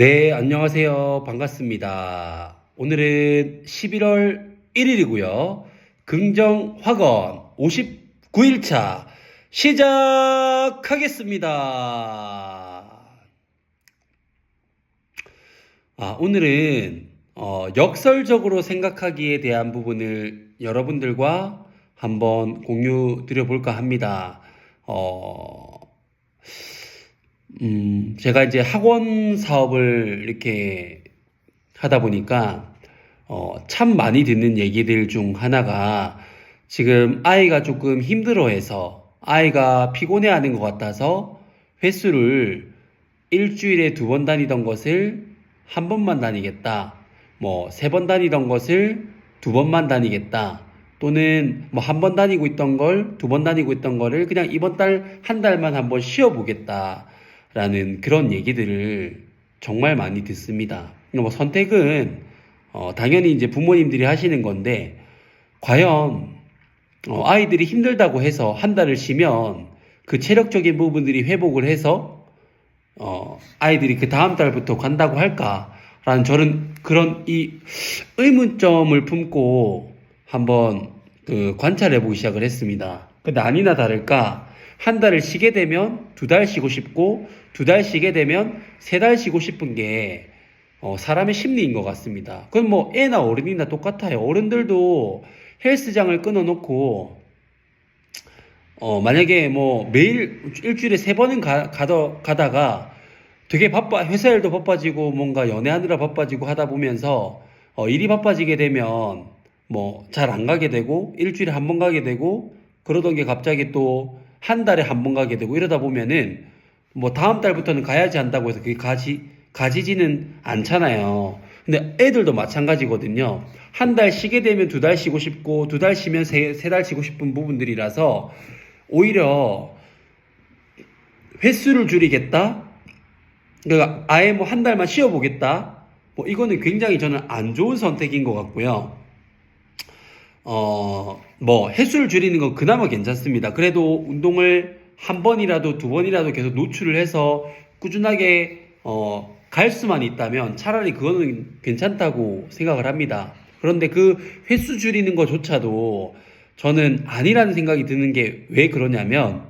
네, 안녕하세요. 반갑습니다. 오늘은 11월 1일이고요. 긍정 확언 59일차 시작하겠습니다. 아, 오늘은 어, 역설적으로 생각하기에 대한 부분을 여러분들과 한번 공유 드려볼까 합니다. 어, 음, 제가 이제 학원 사업을 이렇게 하다 보니까, 어, 참 많이 듣는 얘기들 중 하나가 지금 아이가 조금 힘들어 해서 아이가 피곤해 하는 것 같아서 횟수를 일주일에 두 번 다니던 것을 한 번만 다니겠다. 뭐, 세 번 다니던 것을 두 번만 다니겠다. 또는 뭐 한 번 다니고 있던 걸 두 번 다니고 있던 거를 그냥 이번 달 한 달만 한번 쉬어 보겠다. 라는 그런 얘기들을 정말 많이 듣습니다. 뭐 선택은 어, 당연히 이제 부모님들이 하시는 건데 과연 어, 아이들이 힘들다고 해서 한 달을 쉬면 그 체력적인 부분들이 회복을 해서 어, 아이들이 그 다음 달부터 간다고 할까라는 저는 그런 이 의문점을 품고 한번 그 관찰해 보기 시작을 했습니다. 근데 아니나 다를까 한 달을 쉬게 되면 두 달 쉬고 싶고 두 달 쉬게 되면 세 달 쉬고 싶은 게 어, 사람의 심리인 것 같습니다. 그건 뭐 애나 어른이나 똑같아요. 어른들도 헬스장을 끊어놓고 어, 만약에 뭐 매일 일주일에 세 번은 가, 가더, 가다가 되게 바빠 회사 일도 바빠지고 뭔가 연애하느라 바빠지고 하다 보면서 어, 일이 바빠지게 되면 뭐 잘 안 가게 되고 일주일에 한 번 가게 되고 그러던 게 갑자기 또 한 달에 한 번 가게 되고 이러다 보면은 뭐 다음 달부터는 가야지 한다고 해서 그게 가지 가지지는 않잖아요. 근데 애들도 마찬가지거든요. 한 달 쉬게 되면 두 달 쉬고 싶고 두 달 쉬면 세 달 쉬고 싶은 부분들이라서 오히려 횟수를 줄이겠다. 그러니까 아예 뭐 한 달만 쉬어 보겠다. 뭐 이거는 굉장히 저는 안 좋은 선택인 것 같고요. 어, 뭐 횟수를 줄이는 건 그나마 괜찮습니다. 그래도 운동을 한 번이라도 두 번이라도 계속 노출을 해서 꾸준하게 어, 갈 수만 있다면 차라리 그거는 괜찮다고 생각을 합니다. 그런데 그 횟수 줄이는 것조차도 저는 아니라는 생각이 드는 게 왜 그러냐면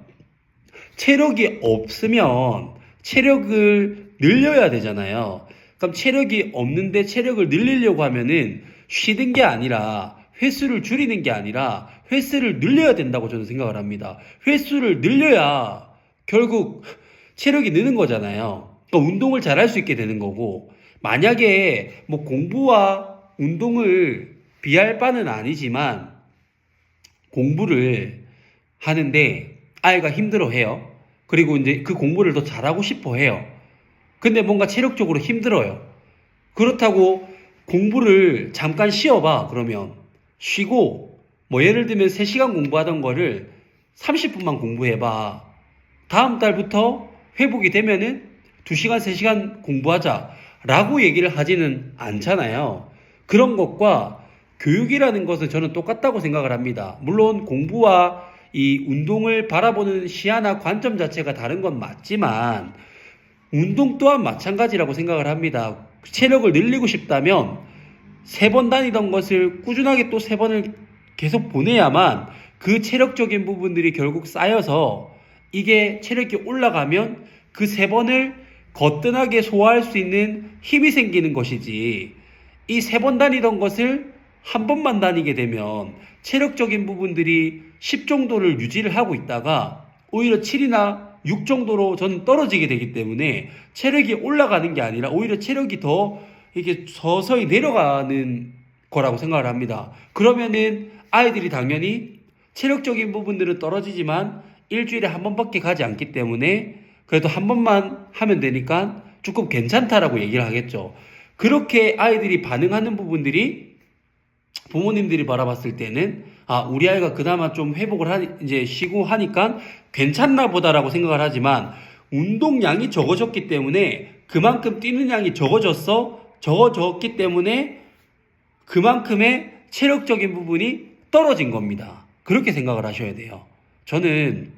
체력이 없으면 체력을 늘려야 되잖아요. 그럼 체력이 없는데 체력을 늘리려고 하면은 쉬는 게 아니라 횟수를 줄이는 게 아니라 횟수를 늘려야 된다고 저는 생각을 합니다. 횟수를 늘려야 결국 체력이 느는 거잖아요. 그러니까 운동을 잘할 수 있게 되는 거고 만약에 뭐 공부와 운동을 비할 바는 아니지만 공부를 하는데 아이가 힘들어 해요. 그리고 이제 그 공부를 더 잘하고 싶어 해요. 근데 뭔가 체력적으로 힘들어요. 그렇다고 공부를 잠깐 쉬어봐, 그러면. 쉬고, 뭐 예를 들면 3시간 공부하던 거를 30분만 공부해봐. 다음 달부터 회복이 되면은 2시간, 3시간 공부하자. 라고 얘기를 하지는 않잖아요. 그런 것과 교육이라는 것은 저는 똑같다고 생각을 합니다. 물론 공부와 이 운동을 바라보는 시야나 관점 자체가 다른 건 맞지만 운동 또한 마찬가지라고 생각을 합니다. 체력을 늘리고 싶다면 세 번 다니던 것을 꾸준하게 또 세 번을 계속 보내야만 그 체력적인 부분들이 결국 쌓여서 이게 체력이 올라가면 그 세 번을 거뜬하게 소화할 수 있는 힘이 생기는 것이지. 이 세 번 다니던 것을 한 번만 다니게 되면 체력적인 부분들이 10 정도를 유지를 하고 있다가 오히려 7이나 6 정도로 저는 떨어지게 되기 때문에 체력이 올라가는 게 아니라 오히려 체력이 더 이렇게 서서히 내려가는 거라고 생각을 합니다. 그러면은 아이들이 당연히 체력적인 부분들은 떨어지지만 일주일에 한 번밖에 가지 않기 때문에 그래도 한 번만 하면 되니까 조금 괜찮다라고 얘기를 하겠죠. 그렇게 아이들이 반응하는 부분들이 부모님들이 바라봤을 때는 아 우리 아이가 그나마 좀 회복을 하 이제 쉬고 하니까 괜찮나 보다라고 생각을 하지만 운동량이 적어졌기 때문에 그만큼 뛰는 양이 적어졌어 적어졌기 때문에 그만큼의 체력적인 부분이 떨어진 겁니다. 그렇게 생각을 하셔야 돼요. 저는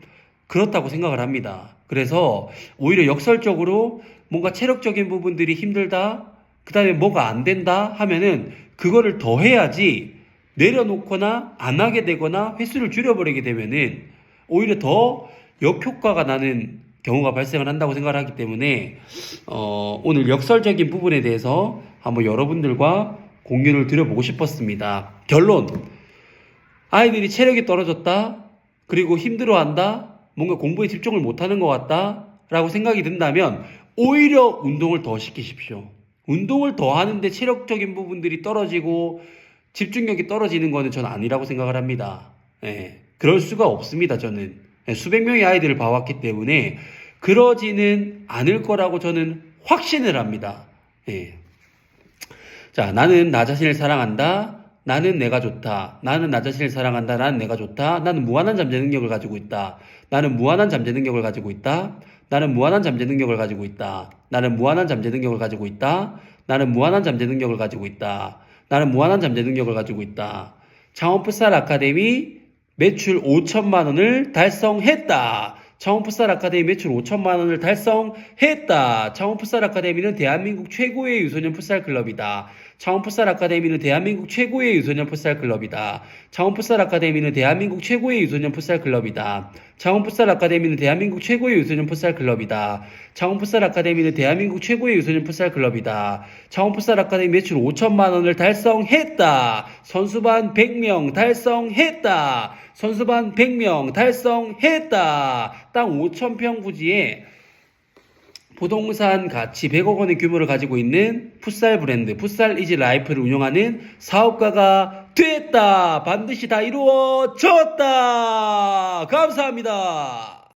그렇다고 생각을 합니다. 그래서 오히려 역설적으로 뭔가 체력적인 부분들이 힘들다, 그 다음에 뭐가 안 된다 하면은 그거를 더 해야지 내려놓거나 안 하게 되거나 횟수를 줄여버리게 되면은 오히려 더 역효과가 나는 경우가 발생을 한다고 생각을 하기 때문에 어, 오늘 역설적인 부분에 대해서 한번 여러분들과 공유를 드려보고 싶었습니다. 결론. 아이들이 체력이 떨어졌다. 그리고 힘들어한다. 뭔가 공부에 집중을 못하는 것 같다. 라고 생각이 든다면 오히려 운동을 더 시키십시오. 운동을 더 하는데 체력적인 부분들이 떨어지고 집중력이 떨어지는 거는 저는 아니라고 생각을 합니다. 예, 그럴 수가 없습니다, 저는. 예, 수백 명의 아이들을 봐왔기 때문에 그러지는 않을 거라고 저는 확신을 합니다. 예. 자, 나는 나 자신을 사랑한다. 나는 내가 좋다. 나는 나 자신을 사랑한다. 나는 내가 좋다. 나는 무한한 잠재 능력을 가지고 있다. 나는 무한한 잠재 능력을 가지고 있다. 나는 무한한 잠재 능력을 가지고 있다. 나는 무한한 잠재 능력을 가지고 있다. 나는 무한한 잠재 능력을 가지고 있다. 나는 무한한 잠재 능력을 가지고 있다. 창원 풋살 아카데미 매출 5천만 원을 달성했다. 창원 풋살 아카데미 매출 5천만 원을 달성했다. 창원 풋살 아카데미는 대한민국 최고의 유소년 풋살 클럽이다. 창원 풋살 아카데미는 대한민국 최고의 유소년 풋살 클럽이다. 창원 풋살 아카데미는 대한민국 최고의 유소년 풋살 클럽이다. 창원 풋살 아카데미는 대한민국 최고의 유소년 풋살 클럽이다. 창원 풋살 아카데미는 대한민국 최고의 유소년 풋살 클럽이다. 창원 풋살 아카데미 매출 5천만 원을 달성했다. 선수반 100명 달성했다. 선수반 100명 달성했다. 땅 5천 평 부지에 부동산 가치 100억 원의 규모를 가지고 있는 풋살 브랜드 풋살 이지 라이프를 운영하는 사업가가 됐다. 반드시 다 이루어졌다. 감사합니다.